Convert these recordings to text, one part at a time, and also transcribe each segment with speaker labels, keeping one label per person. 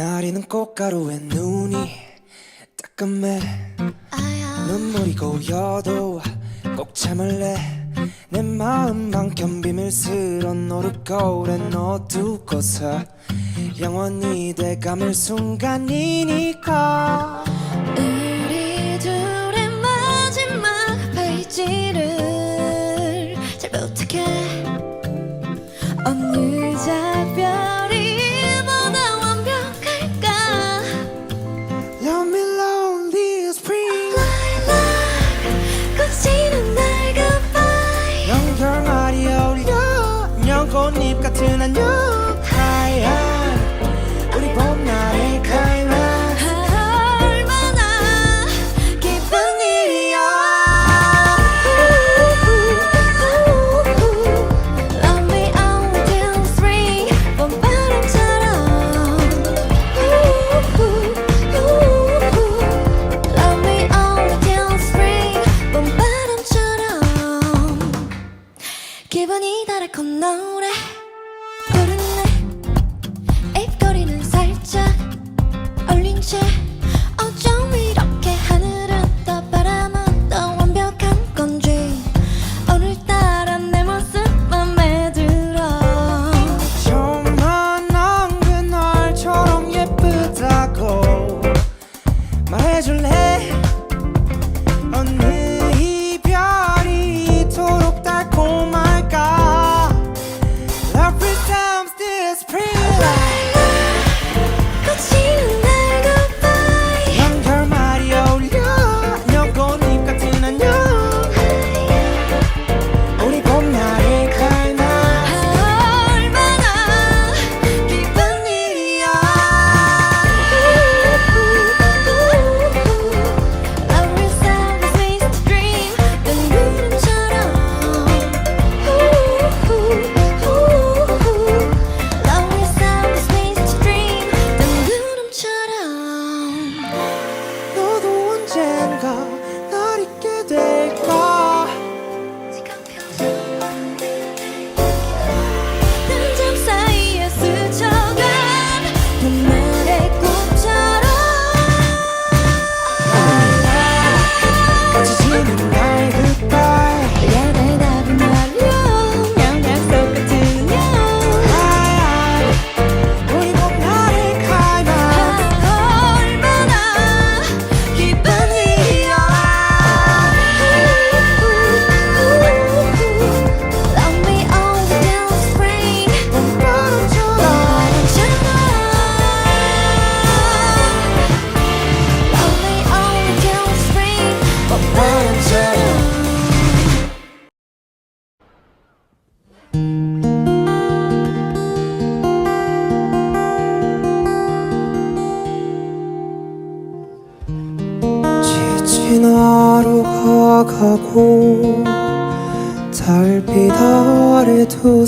Speaker 1: 나리는 꽃가루에 눈이 따끔해. 눈물이 고여도 꼭 참을래. 내 마음만큼 비밀스런 너를 거울에 넣어두고서 영원히 돼감을 순간이니까.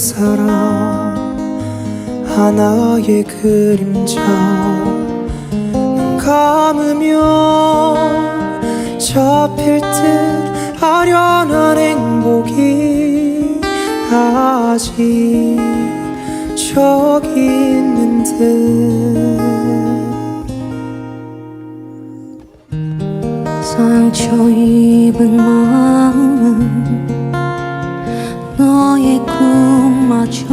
Speaker 1: 사람 하나의 그림자. 감으면 잡힐 듯 아련한 행복이 아직 저기 있는 듯.
Speaker 2: 상처 입은 마음은 너의 꿈 들어줘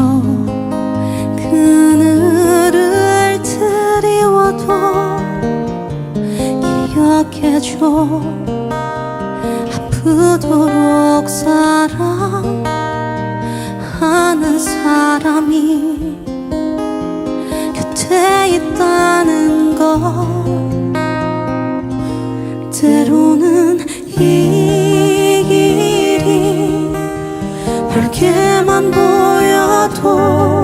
Speaker 2: 그늘을 드리워도 기억해줘. 아프도록 사랑하는 사람이 곁에 있다는 것. 때로는 이 길이 밝게만 보 Thôi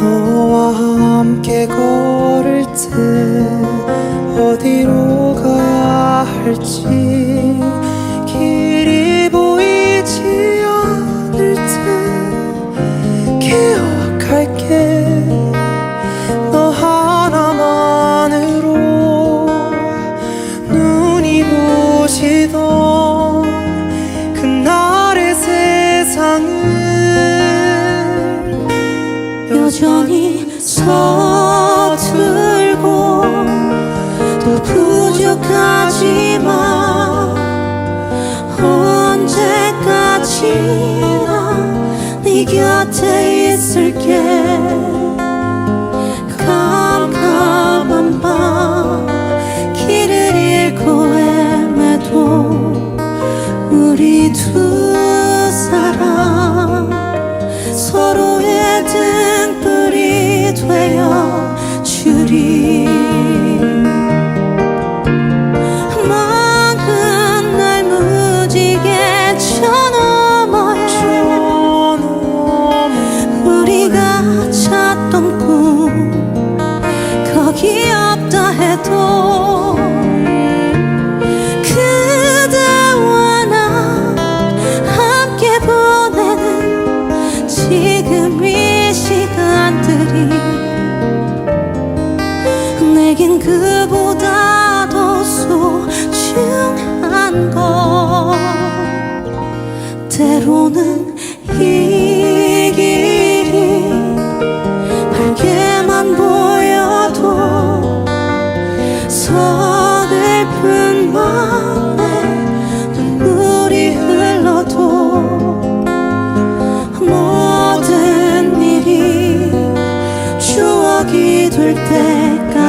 Speaker 2: 너와 함께 걸을 때 어디로 가야
Speaker 1: 할지.
Speaker 2: 서툴고 또 부족하지만 언제까지나 네 곁에 있을게. 내겐 그보다 더 소중한 것. 때로는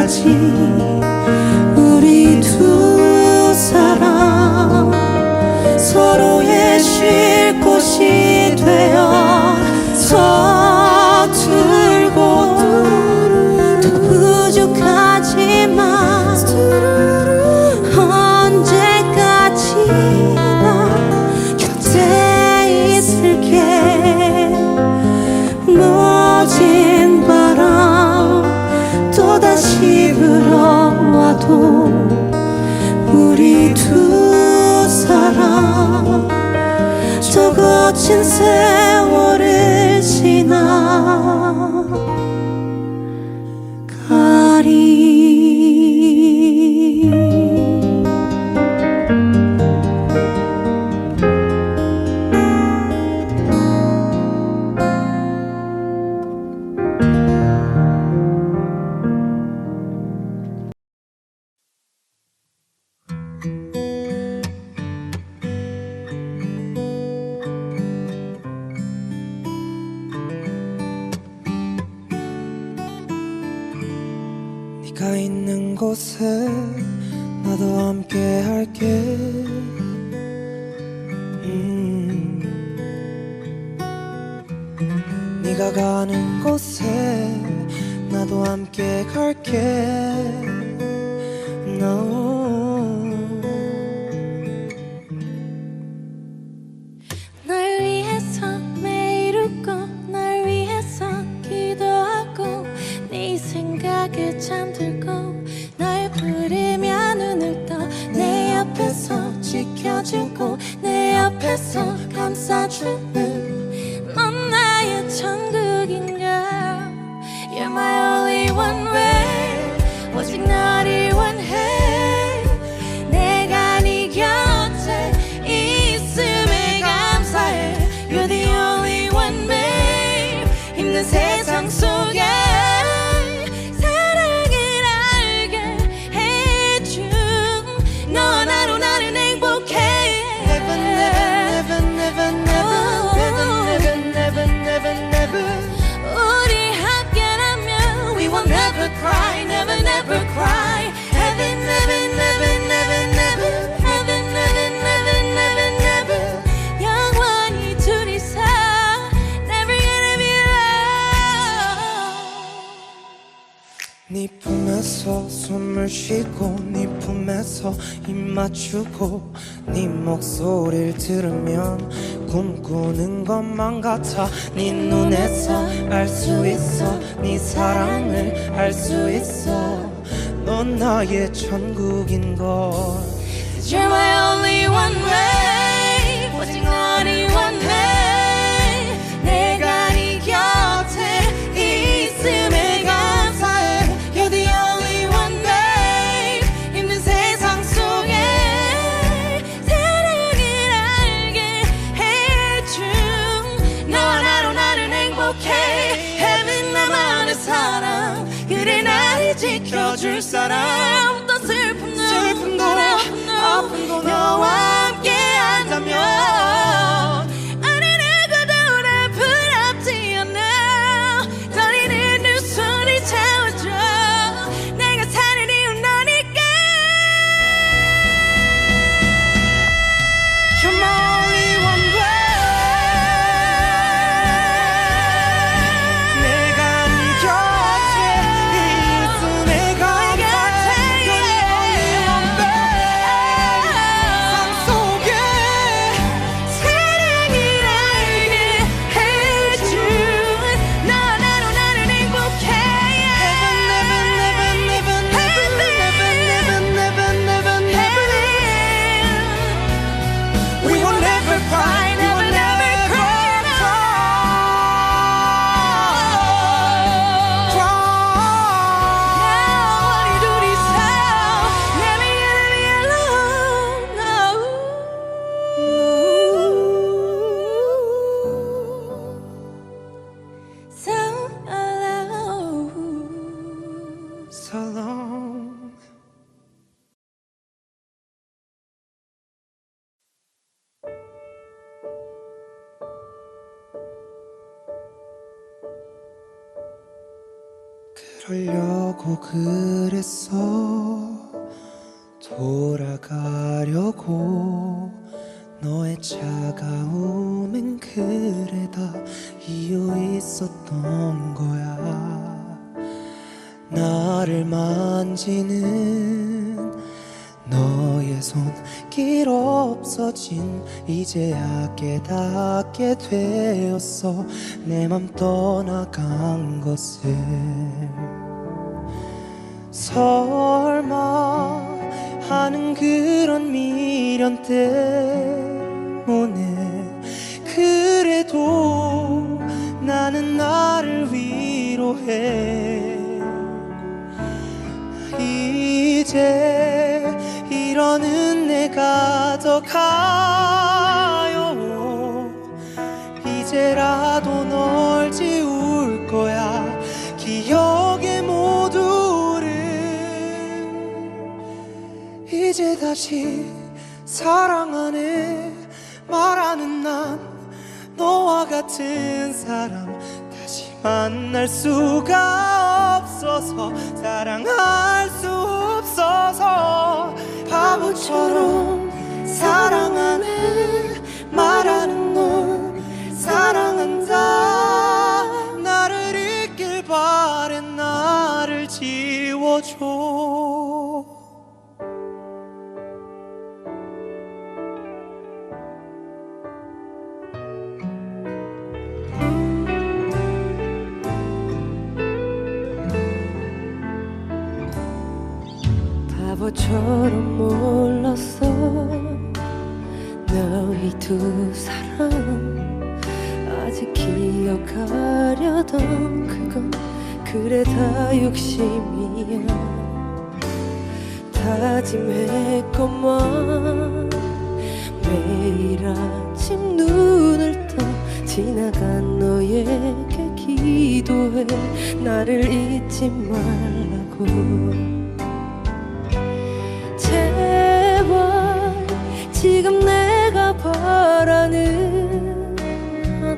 Speaker 2: কাছে patience.
Speaker 1: 네가 있는 곳에 나도 함께 할게 음. 네가 가는 곳에 나도 함께 갈게
Speaker 3: 안기고 네
Speaker 1: 품에서 입 맞추고 네 목소리를 들으면 꿈꾸는 것만 같아. 네 눈에서 알 수 있어. 네 사랑을 알 수 있어. 넌 나의 천국인 걸.
Speaker 2: You're my only one
Speaker 1: 그랬어. 돌아가려고 너의 차가움엔 그래 다 이유 있었던 거야. 나를 만지는 너의 손길 없어진 이제야 깨닫게 되었어. 내 맘 떠나간 것을 설마 하는 그런 미련 때문에 그래도 나는 나를 위로해. 이제 이러는 내가 더 가요. 이제라도 다시 사랑하네. 말하는 난 너와 같은 사람. 다시 만날 수가 없어서 사랑할 수 없어서. 바보처럼 사랑하네 말하는 널 사랑한다. 나를 잊길 바래. 나를 지워줘
Speaker 4: 바보처럼 몰랐어. 너희 두 사람 아직 기억하려던 그건 그래 다 욕심이야. 다짐했건만 매일 아침 눈을 떠 지나간 너에게 기도해. 나를 잊지 말라고 지금 내가 바라는 하나.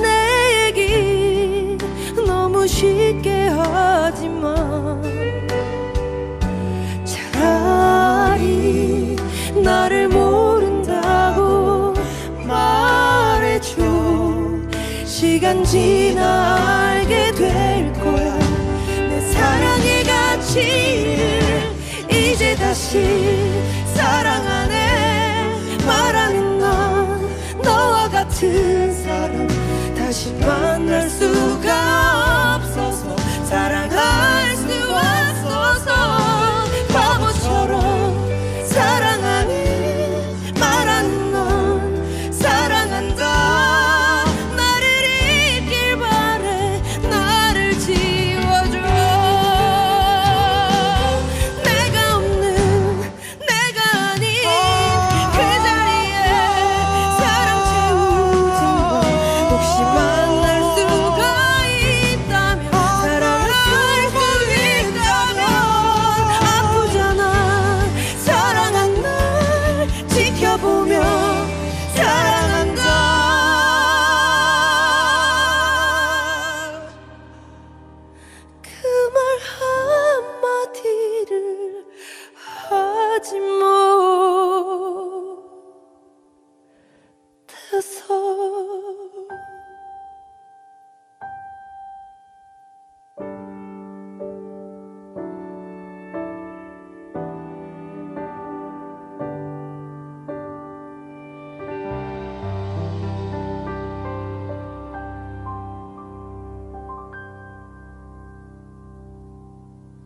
Speaker 4: 내 얘기 너무 쉽게 하지마 차라리 나를 모른다고 말해줘. 시간 지나 알게 될 거야. 내 사랑의 가치를 이제 다시 반